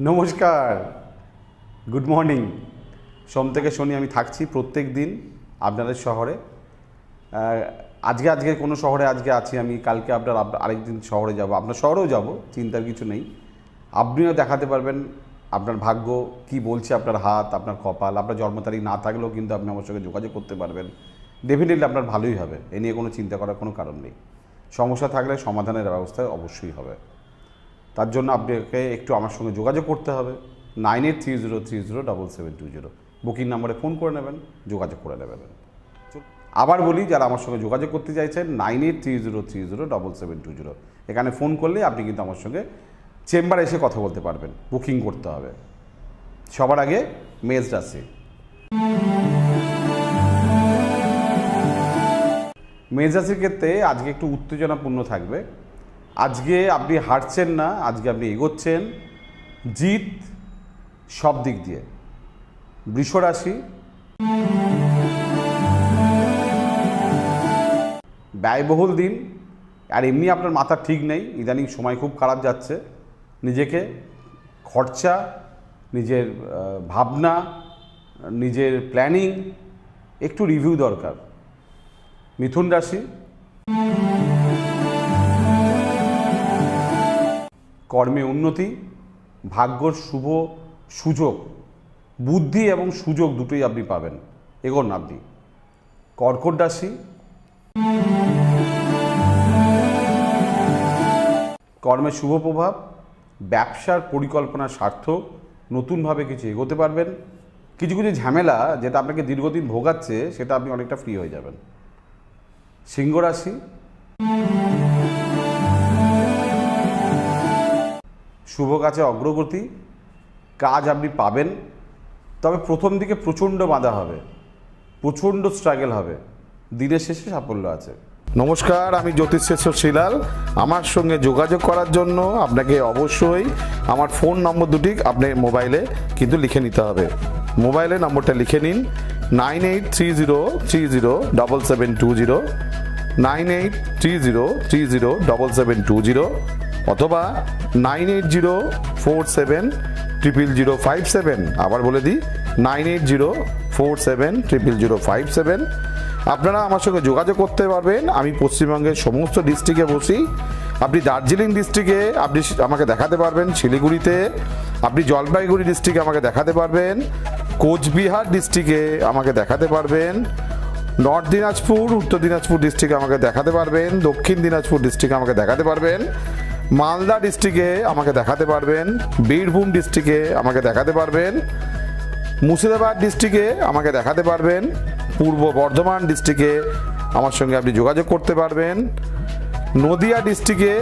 নমস্কার। Good morning. সোম থেকে শনি আমি থাকছি প্রত্যেক দিন আপনাদের শহরে। আজকে আজকে কোনো শহরে আজকে আছি আমি, কালকে আপনার আপ- আরেকদিন শহরে যাব। আপনার শহরেও যাব, চিন্তার কিছু নেই। আপনিও দেখাতে পারবেন আপনার ভাগ্য, কি বলছে আপনার হাত, আপনার কপাল। আপনার জন্ম তারিখ না থাকলেও কিন্তু আপনি আমার সঙ্গে যোগাযোগ করতে পারবেন। ডেফিনেটলি আপনার ভালোই হবে। এ নিয়ে কোনো চিন্তা করার কোনো কারণ নেই। সমস্যা থাকলে সমাধানের ব্যবস্থা অবশ্যই হবে। তার জন্য আপনাকে একটু আমার সঙ্গে যোগাযোগ করতে হবে। Nine eight three zero three zero double seven two zero. Booking নাম্বারে ফোন করে নেবেন, যোগাযোগ করে নেবেন। আবার বলি, যারা আমার সঙ্গে যোগাযোগ করতে চাইছেন, nine eight three zero three zero double seven two zero. এখানে ফোন করলে আপনি কিন্তু আমার সঙ্গে চেম্বারে এসে কথা বলতে পারবেন। বুকিং করতে হবে। সবার আগে মেজ রাশি মেজ রাশির ক্ষেত্রে আজকে একটু উত্তেজনাপূর্ণ থাকবে। আজকে আপনি হারছেন না, আজকে আপনি এগোচ্ছেন। জিত সব দিক দিয়ে। বৃষ রাশি। ব্যয়বহুল দিন। আর এমনি আপনার মাথা ঠিক নেই, ইদানিং সময় খুব খারাপ যাচ্ছে। নিজেকে খরচা, নিজের ভাবনা, নিজের প্ল্যানিং, একটু রিভিউ দরকার। মিথুন রাশি। কর্মে উন্নতি, ভাগ্যর শুভ সুযোগ, বুদ্ধি এবং সুযোগ দুটোই আপনি পাবেন। এগোন আপনি। কর্কট রাশি। কর্মে শুভ প্রভাব, ব্যবসার পরিকল্পনা সার্থক, নতুনভাবে কিছু এগোতে পারবেন। কিছু কিছু ঝামেলা যেটা আপনাকে দীর্ঘদিন ভোগাচ্ছে, সেটা আপনি অনেকটা ফ্রি হয়ে যাবেন। সিংহ শুভ কাছে অগ্রগতি, কাজ আপনি পাবেন, তবে প্রথম দিকে প্রচণ্ড বাধা হবে, প্রচণ্ড স্ট্রাগল হবে, দিনের শেষে সাফল্য আছে। নমস্কার, আমি জ্যোতিষেশ্বর শিলাল। আমার সঙ্গে যোগাযোগ করার জন্য আপনাকে অবশ্যই আমার ফোন নম্বর দুটি আপনার মোবাইলে কিন্তু লিখে নিতে হবে। মোবাইলে নম্বরটা লিখে নিন, nine eight three zero three zero double seven two zero, nine eight three zero three zero double seven two zero. অথবা nine eight zero four seven triple zero five seven. আবার বলে দিই, nine eight zero four seven triple zero five seven. আপনারা আমার সঙ্গে যোগাযোগ করতে পারবেন। আমি পশ্চিমবঙ্গের সমস্ত ডিস্ট্রিক্টে বসি। আপনি দার্জিলিং ডিস্ট্রিক্টে আপনি আমাকে দেখাতে পারবেন। শিলিগুড়িতে আপনি জলপাইগুড়ি ডিস্ট্রিক্টে আমাকে দেখাতে পারবেন। কোচবিহার ডিস্ট্রিক্টে আমাকে দেখাতে পারবেন। নর্থ দিনাজপুর, উত্তর দিনাজপুর ডিস্ট্রিক্টে আমাকে দেখাতে পারবেন। দক্ষিণ দিনাজপুর ডিস্ট্রিক্টে আমাকে দেখাতে পারবেন। মালদা ডিস্ট্রিক্টে আমাকে দেখাতে পারবেন, বীরভূম ডিস্ট্রিক্টে আমাকে দেখাতে পারবেন, মুর্শিদাবাদ ডিস্ট্রিক্টে আমাকে দেখাতে পারবেন, পূর্ব বর্ধমান ডিস্ট্রিক্টে আমার সঙ্গে আপনি যোগাযোগ করতে পারবেন, নদিয়া ডিস্ট্রিক্টে,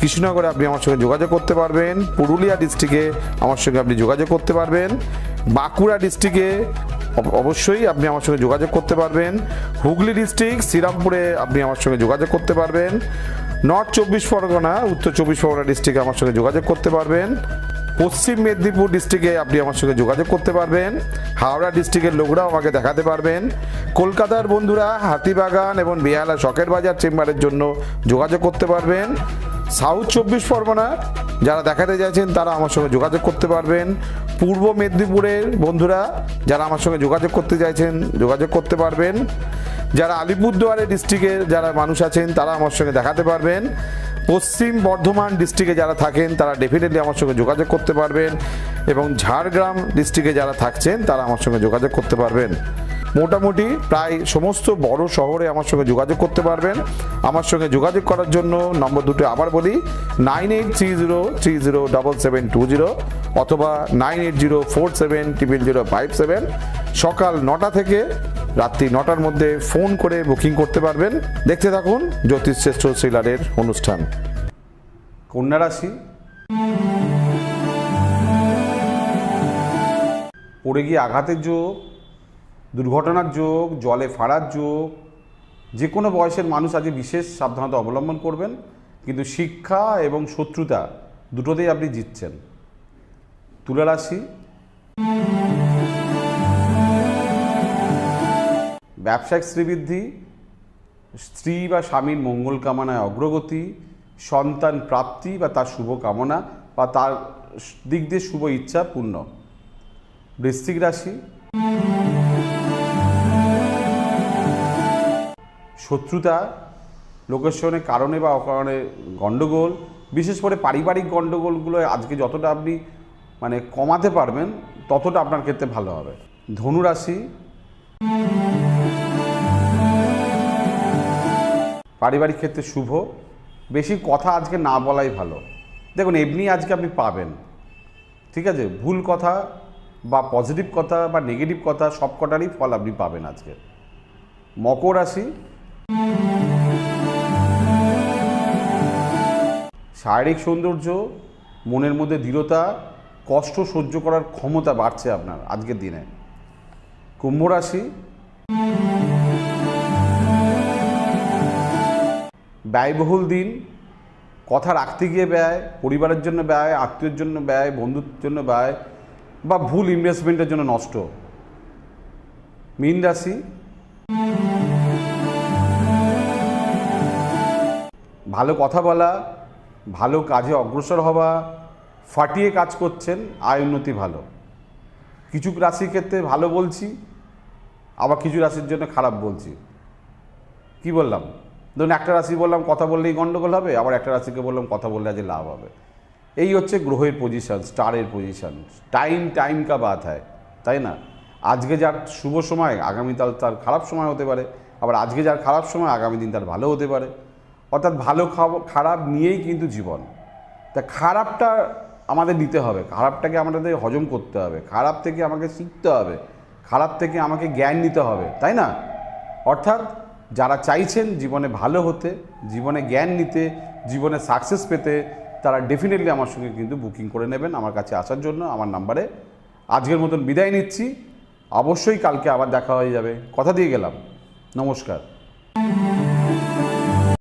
কৃষ্ণনগরে আপনি আমার সঙ্গে যোগাযোগ করতে পারবেন, পুরুলিয়া ডিস্ট্রিক্টে আমার সঙ্গে আপনি যোগাযোগ করতে পারবেন, বাঁকুড়া ডিস্ট্রিক্টে অবশ্যই আপনি আমার সঙ্গে যোগাযোগ করতে পারবেন, হুগলি ডিস্ট্রিক্ট, শ্রীরামপুরে আপনি আমার সঙ্গে যোগাযোগ করতে পারবেন নর্থ চব্বিশ পরগনা, উত্তর চব্বিশ পরগনা ডিস্ট্রিক্টে আমার সঙ্গে যোগাযোগ করতে পারবেন। পশ্চিম মেদিনীপুর ডিস্ট্রিক্টে আপনি আমার সঙ্গে যোগাযোগ করতে পারবেন। হাওড়া ডিস্ট্রিক্টের লোকরাও আমাকে দেখাতে পারবেন। কলকাতার বন্ধুরা, হাতিবাগান এবং বেহালা শখের বাজার চেম্বারের জন্য যোগাযোগ করতে পারবেন। সাউথ চব্বিশ পরগনা, যারা দেখাতে চাইছেন তারা আমার সঙ্গে যোগাযোগ করতে পারবেন। পূর্ব মেদিনীপুরের বন্ধুরা, যারা আমার সঙ্গে যোগাযোগ করতে চাইছেন, যোগাযোগ করতে পারবেন। যারা আলিপুরদুয়ারের ডিস্ট্রিক্টের যারা মানুষ আছেন, তারা আমার সঙ্গে দেখাতে পারবেন। পশ্চিম বর্ধমান ডিস্ট্রিক্টে যারা থাকেন, তারা ডেফিনেটলি আমার সঙ্গে যোগাযোগ করতে পারবেন এবং ঝাড়গ্রাম ডিস্ট্রিক্টে যারা থাকছেন, তারা আমার সঙ্গে যোগাযোগ করতে পারবেন। মোটামুটি প্রায় সমস্ত বড় শহরে আমার সঙ্গে যোগাযোগ করতে পারবেন। আমার সঙ্গে যোগাযোগ করার জন্য নম্বর দুটো আবার বলি nine eight three zero three zero double seven two zero অথবা nine eight zero four seven triple zero five seven সকাল নটা থেকে রাত্রি নটার মধ্যে ফোন করে বুকিং করতে পারবেন। দেখতে থাকুন জ্যোতিষ শ্রেষ্ঠ সিলারের অনুষ্ঠান। কন্যা রাশি? পড়ে গিয়ে আঘাতের যোগ, দুর্ঘটনার যোগ, জলে ফাড়ার যোগ, যে কোনো বয়সের মানুষ আজকে বিশেষ সাবধানতা অবলম্বন করবেন। কিন্তু শিক্ষা এবং শত্রুতা দুটোতেই আপনি জিতছেন। তুলা রাশি? ব্যবসায়িক শ্রীবৃদ্ধি, স্ত্রী বা স্বামীর মঙ্গল কামনায় অগ্রগতি, সন্তান প্রাপ্তি বা তার শুভ কামনা বা তার দিক দিয়ে শুভ ইচ্ছা পূর্ণ। বৃশ্চিক রাশি। শত্রুতা লোকের সঙ্গে কারণে বা অকারণে গণ্ডগোল, বিশেষ করে পারিবারিক গণ্ডগোলগুলো আজকে যতটা আপনি মানে কমাতে পারবেন, ততটা আপনার ক্ষেত্রে ভালো হবে। ধনু রাশি পারিবারিক ক্ষেত্রে শুভ। বেশি কথা আজকে না বলাই ভালো। দেখুন, এমনি আজকে আপনি পাবেন। ঠিক আছে? ভুল কথা বা পজিটিভ কথা বা নেগেটিভ কথা সব কটারই ফল আপনি পাবেন আজকে। মকর রাশি। শারীরিক সৌন্দর্য, মনের মধ্যে দৃঢ়তা, কষ্ট সহ্য করার ক্ষমতা বাড়ছে আপনার আজকের দিনে। কুম্ভ রাশি। ব্যয়বহুল দিন, কথা রাখতে গিয়ে ব্যয়, পরিবারের জন্য ব্যয়, আত্মীয়ের জন্য ব্যয় বন্ধুর জন্য ব্যয়, বা ভুল ইনভেস্টমেন্টের জন্য নষ্ট। মীন রাশি। ভালো কথা বলা, ভালো কাজে অগ্রসর হওয়া, ফাটিয়ে কাজ করছেন, আয় উন্নতি ভালো। কিছু রাশির ক্ষেত্রে ভালো বলছি আবার কিছু রাশির জন্য খারাপ বলছি। কি বললাম? ধরুন একটা রাশি বললাম, কথা বললেই গন্ডগোল হবে, আবার একটা রাশিকে বললাম, কথা বললে আজ লাভ হবে। এই হচ্ছে গ্রহের পজিশন স্টারের পজিশন টাইম টাইম কা বাত হয়, তাই না? আজকে যার শুভ সময় আগামীকাল তার খারাপ সময় হতে পারে, আবার আজকে যার খারাপ সময়, আগামী দিন তার ভালো হতে পারে। অর্থাৎ ভালো খারাপ নিয়েই কিন্তু জীবন। তা খারাপটা আমাদের নিতে হবে, খারাপটাকে আমাদের হজম করতে হবে, খারাপ থেকে আমাকে শিখতে হবে। খারাপ থেকে আমাকে জ্ঞান নিতে হবে, তাই না? অর্থাৎ যারা চাইছেন জীবনে ভালো হতে, জীবনে জ্ঞান নিতে, জীবনে সাকসেস পেতে, তারা ডেফিনেটলি আমার সঙ্গে কিন্তু বুকিং করে নেবেন আমার কাছে আসার জন্য, আমার নাম্বারে আজকের মতন বিদায় নিচ্ছি। অবশ্যই কালকে আবার দেখা হয়ে যাবে। কথা দিয়ে গেলাম। নমস্কার।